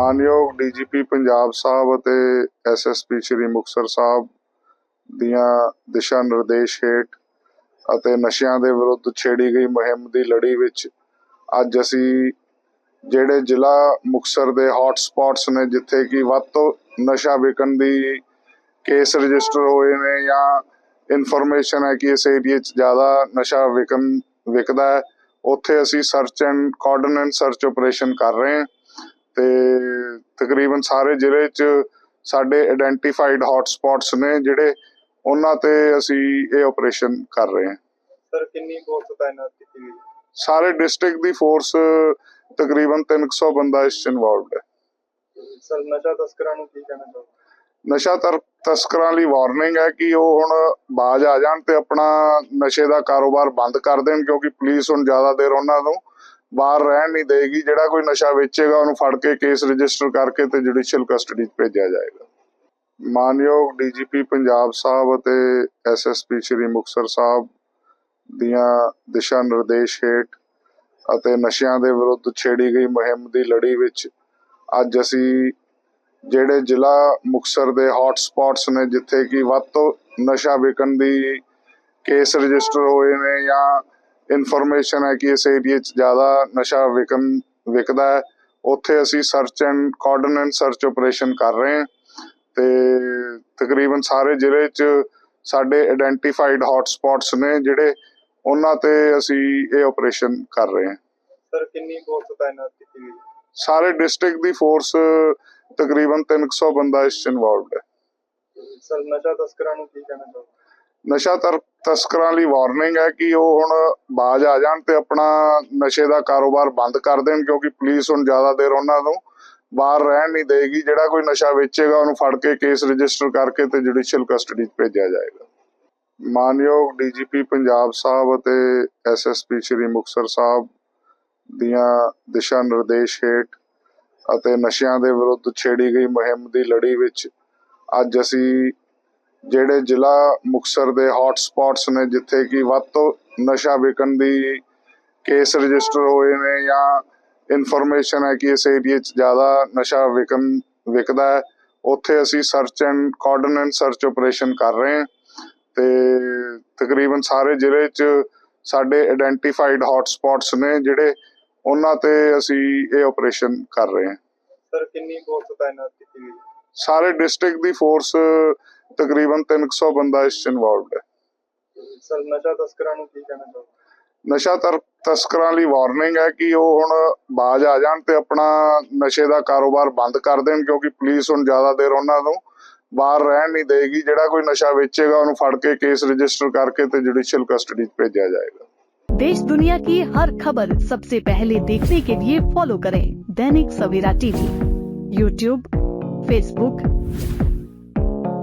ਮਾਨਯੋਗ ਡੀਜੀਪੀ ਪੰਜਾਬ ਸਾਹਿਬ ਅਤੇ ਐਸਐਸਪੀ ਸ਼੍ਰੀ ਮੁਕਤਸਰ ਸਾਹਿਬ ਦੀਆਂ ਦਿਸ਼ਾ ਨਿਰਦੇਸ਼ ਹੇਠ ਅਤੇ ਨਸ਼ਿਆਂ ਦੇ ਵਿਰੁੱਧ ਛੇੜੀ ਗਈ ਮੁਹਿੰਮ ਦੀ ਲੜੀ ਵਿੱਚ ਅੱਜ ਅਸੀਂ ਜਿਹੜੇ ਜ਼ਿਲ੍ਹਾ ਮੁਕਤਸਰ ਦੇ ਹੌਟ ਸਪੌਟਸ ਨੇ, ਜਿੱਥੇ ਕਿ ਵੱਧ ਤੋਂ ਨਸ਼ਾ ਵਿਕਣ ਦੀ ਕੇਸ ਰਜਿਸਟਰ ਹੋਏ ਨੇ ਜਾਂ ਇਨਫੋਰਮੇਸ਼ਨ ਹੈ ਕਿ ਇਸ ਏਰੀਏ 'ਚ ਜ਼ਿਆਦਾ ਨਸ਼ਾ ਵਿਕਣ, ਵਿਕਦਾ ਹੈ, ਉੱਥੇ ਅਸੀਂ search and coordinate search operation ਕਰ ਰਹੇ ਹਾਂ। ਤੇ ਤਕਰੀਬਨ ਸਾਰੇ ਜ਼ਿਲ੍ਹੇ 'ਚ ਸਾਡੇ ਆਇਡੈਂਟੀਫਾਈਡ ਹੌਟ ਸਪੌਟਸ ਨੇ ਜਿਹੜੇ ਉਹਨਾਂ ਤੇ ਅਸੀਂ ਇਹ ਆਪਰੇਸ਼ਨ ਕਰ ਰਹੇ ਹਾਂ। ਸਰ ਕਿੰਨੀ ਫੋਰਸ ਤਾਇਨਾਤ ਕੀਤੀ ਗਈ? ਸਾਰੇ ਡਿਸਟ੍ਰਿਕਟ ਦੀ ਫੋਰਸ ਤਕਰੀਬਨ 300 ਬੰਦਾ ਇਸ 'ਚ ਇਨਵੋਲਵਡ ਹੈ। ਸਰ ਨਸ਼ਾ ਤਸਕਰਾਂ ਨੂੰ ਕੀ ਕਹਿਣਾ ਚਾਹੋਗੇ? ਨਸ਼ਾ ਤਰ ਤਸਕਰਾਂ ਲਈ ਵਾਰਨਿੰਗ ਹੈ ਕਿ ਉਹ ਹੁਣ ਬਾਜ ਆ ਜਾਣ ਤੇ ਆਪਣਾ ਨਸ਼ੇ ਦਾ ਕਾਰੋਬਾਰ ਬੰਦ ਕਰ ਦੇਣ ਕਿਉਂਕਿ ਪੁਲਿਸ ਹੁਣ ਜ਼ਿਆਦਾ ਦੇਰ ਉਹਨਾਂ ਨੂੰ ਬਾਹਰ ਰਹਿਣ ਨਹੀਂ ਦੇਗੀ, ਜਿਹੜਾ ਕੋਈ ਨਸ਼ਾ ਵੇਚੇਗਾ, ਉਹਨੂੰ ਫੜ ਕੇ ਕੇਸ ਰਜਿਸਟਰ ਕਰਕੇ ਤੇ ਜੁਡੀਸ਼ੀਅਲ ਕਸਟਡੀ 'ਚ ਭੇਜਿਆ ਜਾਏਗਾ। ਮਾਨਯੋਗ ਡੀਜੀਪੀ ਪੰਜਾਬ ਸਾਹਿਬ ਅਤੇ ਐਸਐਸਪੀ ਸ਼੍ਰੀ ਮੁਕਤਸਰ ਸਾਹਿਬ ਦੀਆਂ ਦਿਸ਼ਾ ਨਿਰਦੇਸ਼ ਹੇਠ ਅਤੇ ਨਸ਼ਿਆਂ ਦੇ ਵਿਰੁੱਧ ਛੇੜੀ ਗਈ ਮੁਹਿੰਮ ਦੀ ਲੜੀ ਵਿੱਚ ਅੱਜ ਅਸੀਂ ਜਿਹੜੇ ਜ਼ਿਲ੍ਹਾ ਮੁਕਤਸਰ ਦੇ ਹੌਟ ਸਪੌਟਸ ਨੇ, ਜਿੱਥੇ ਕਿ ਵੱਧ ਤੋਂ ਨਸ਼ਾ ਵਿਕਣ ਦੀ ਕੇਸ ਰਜਿਸਟਰ ਹੋਏ ਨੇ ਜਾਂ ਇਨਫੋਰਮੇਸ਼ਨ ਹੈ ਕਿ ਇਸ ਏਰੀਏ 'ਚ ਜ਼ਿਆਦਾ ਨਸ਼ਾ ਵਿਕਣ ਵਿਕਦਾ ਹੈ। ਉੱਥੇ ਅਸੀਂ search and coordinate search operation ਕਰ ਰਹੇ ਹਾਂ ਤੇ ਤਕਰੀਬਨ ਸਾਰੇ ਜ਼ਿਲ੍ਹੇ 'ਚ ਸਾਡੇ ਆਇਡੈਂਟੀਫਾਈਡ ਹੌਟ ਸਪੌਟਸ ਨੇ ਜਿਹੜੇ ਉਹਨਾਂ ਤੇ ਅਸੀਂ ਇਹ ਆਪਰੇਸ਼ਨ ਕਰ ਰਹੇ ਹਾਂ। ਸਰ ਕਿੰਨੀ ਫੋਰਸ ਤਾਇਨਾਤ ਕੀਤੀ ਗਈ? ਸਾਰੇ ਡਿਸਟ੍ਰਿਕਟ ਦੀ ਫੋਰਸ ਤਕਰੀਬਨ 300 ਬੰਦਾ ਇਸ 'ਚ ਇਨਵੋਲਵਡ ਹੈ। ਸਰ ਨਸ਼ਾ ਤਸਕਰਾਂ ਨੂੰ ਕੀ ਕਹਿਣਾ ਚਾਹੋਗੇ? ਨਸ਼ਾ ਤਸਕਰਾਂ ਲਈ ਵਾਰਨਿੰਗ ਹੈ ਕਿ ਉਹ ਹੁਣ ਬਾਜ ਆ ਜਾਣ ਤੇ ਆਪਣਾ ਨਸ਼ੇ ਦਾ ਕਾਰੋਬਾਰ ਬੰਦ ਕਰ ਦੇਣ, ਕਿਉਂਕਿ ਪੁਲਿਸ ਹੁਣ ਜ਼ਿਆਦਾ ਦੇਰ ਉਹਨਾਂ ਨੂੰ ਬਾਹਰ ਰਹਿਣ ਨਹੀਂ ਦੇਗੀ। ਜਿਹੜਾ ਕੋਈ ਨਸ਼ਾ ਵੇਚੇਗਾ, ਉਹਨੂੰ ਫੜ ਕੇ ਕੇਸ ਰਜਿਸਟਰ ਕਰਕੇ ਤੇ ਜੁਡੀਸ਼ੀਅਲ ਕਸਟਡੀ 'ਚ ਭੇਜਿਆ ਜਾਏਗਾ। ਮਾਨਯੋਗ ਡੀਜੀਪੀ ਪੰਜਾਬ ਸਾਹਿਬ ਅਤੇ ਐਸਐਸਪੀ ਸ਼੍ਰੀ ਮੁਕਤਸਰ ਸਾਹਿਬ ਦੀਆਂ ਦਿਸ਼ਾ ਨਿਰਦੇਸ਼ ਹੇਠ ਅਤੇ ਨਸ਼ਿਆਂ ਦੇ ਵਿਰੁੱਧ ਛੇੜੀ ਗਈ ਮੁਹਿੰਮ ਦੀ ਲੜੀ ਵਿੱਚ ਅੱਜ ਅਸੀਂ ਜਿਹੜੇ ਜ਼ਿਲ੍ਹਾ ਮੁਕਤਸਰ ਦੇ ਹੌਟ ਸਪੌਟਸ ਨੇ ਜਿੱਥੇ ਕਿ ਵੱਧ ਤੋਂ ਨਸ਼ਾ ਵਿਕਣ ਦੀ ਕੇਸ ਰਜਿਸਟਰ ਹੋਏ ਨੇ ਜਾਂ ਇਨਫੋਰਮੇਸ਼ਨ ਹੈ ਕਿ ਇਸ ਏਰੀਏ 'ਚ ਜ਼ਿਆਦਾ ਨਸ਼ਾ ਵਿਕਣ ਵਿਕਦਾ ਹੈ ਉੱਥੇ ਅਸੀਂ search and coordinate search operation ਕਰ ਰਹੇ ਹਾਂ ਤੇ ਤਕਰੀਬਨ ਸਾਰੇ ਜ਼ਿਲ੍ਹੇ 'ਚ ਸਾਡੇ ਆਇਡੈਂਟੀਫਾਈਡ ਹੌਟ ਸਪੌਟਸ ਨੇ ਜਿਹੜੇ ਉਹਨਾਂ ਤੇ ਅਸੀਂ ਇਹ ਆਪਰੇਸ਼ਨ ਕਰ ਰਹੇ ਹਾਂ। ਸਰ ਕਿੰਨੀ ਫੋਰਸ ਤਾਇਨਾਤ ਕੀਤੀ ਗਈ? ਸਾਰੇ ਡਿਸਟ੍ਰਿਕਟ ਦੀ ਫੋਰਸ ਤਕਰੀਬਨ 300 ਬੰਦਾ ਇਸ 'ਚ ਇਨਵੋਲਵਡ ਹੈ ਸਰ ਨਸ਼ਾ ਤਸਕਰਾਂ ਨੂੰ ਕੀ ਕਹਿਣਾ ਚਾਹੋਗੇ ਨਸ਼ਾ ਤਰ ਤਸਕਰਾਂ ਲਈ ਵਾਰਨਿੰਗ ਹੈ ਕਿ ਉਹ ਹੁਣ ਬਾਜ ਆ ਜਾਣ ਤੇ ਆਪਣਾ ਨਸ਼ੇ ਦਾ ਕਾਰੋਬਾਰ ਬੰਦ ਕਰ ਦੇਣ ਕਿਉਂਕਿ ਪੁਲਿਸ ਹੁਣ ਜ਼ਿਆਦਾ ਦੇਰ ਉਹਨਾਂ ਨੂੰ ਬਾਹਰ ਰਹਿਣ ਨਹੀਂ ਦੇਗੀ ਜਿਹੜਾ ਕੋਈ ਨਸ਼ਾ ਵੇਚੇਗਾ ਉਹਨੂੰ ਫੜ ਕੇ ਕੇਸ ਰਜਿਸਟਰ ਕਰਕੇ ਤੇ ਜੁਡੀਸ਼ੀਅਲ ਕਸਟਡੀ 'ਚ ਭੇਜਿਆ ਜਾਏਗਾ देश दुनिया की हर खबर सबसे पहले देखने के लिए फॉलो करें Dainik Savera TV YouTube Facebook